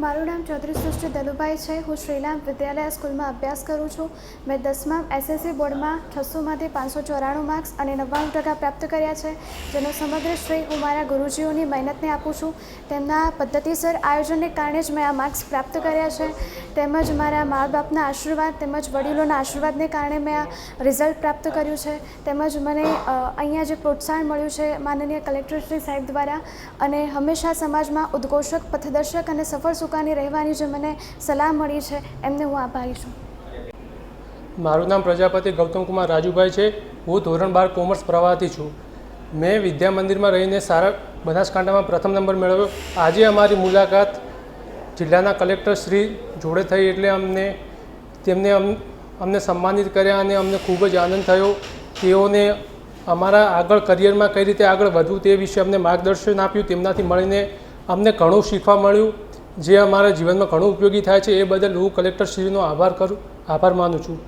મારું નામ ચૌધરી સૃષ્ટિ દલુભાઈ છે. હું શ્રીરામ વિદ્યાલય સ્કૂલમાં અભ્યાસ કરું છું. મેં દસમા એસએસસી બોર્ડમાં છસોમાંથી પાંચસો ચોરાણું માર્ક્સ અને નવ્વાણું ટકા પ્રાપ્ત કર્યા છે. જેનો સમગ્ર શ્રેય હું મારા ગુરુજીઓની મહેનતને આપું છું. તેમના પદ્ધતિસર આયોજનને કારણે જ મેં આ માર્ક્સ પ્રાપ્ત કર્યા છે. તેમજ મારા મા બાપના આશીર્વાદ તેમજ વડીલોના આશીર્વાદને કારણે મેં આ રિઝલ્ટ પ્રાપ્ત કર્યું છે. તેમજ મને અહીંયા જે પ્રોત્સાહન મળ્યું છે માનનીય કલેક્ટર સાહેબ દ્વારા અને હંમેશા સમાજમાં ઉદ્ઘોષક, પથદર્શક અને સફળ સુકાની રહેવાની જે મને સલાહ મળી છે, એમને હું આભારી છું. મારું નામ પ્રજાપતિ ગૌતમ કુમાર રાજુભાઈ છે. હું ધોરણ બાર કોમર્સ પ્રવાહથી છું. મેં વિદ્યા મંદિરમાં રહીને સારા બનાસકાંઠામાં પ્રથમ નંબર મેળવ્યો. આજે અમારી મુલાકાત જિલ્લાના કલેક્ટર શ્રી જોડે થઈ એટલે અમને તેમને અમ, અમને સન્માનિત કર્યા અને અમને ખૂબ જ આનંદ થયો. તેઓને અમારા આગળ કરિયરમાં કઈ રીતે આગળ વધવું તે વિશે અમને માર્ગદર્શન આપ્યું, તેમનાથી મળીને અમને ઘણું શીખવા મળ્યું. જે અમારા જીવનમાં ઘણું ઉપયોગી થાય છે, એ બદલ હું કલેક્ટરશ્રીનો આભાર કરું, આભાર માનું છું.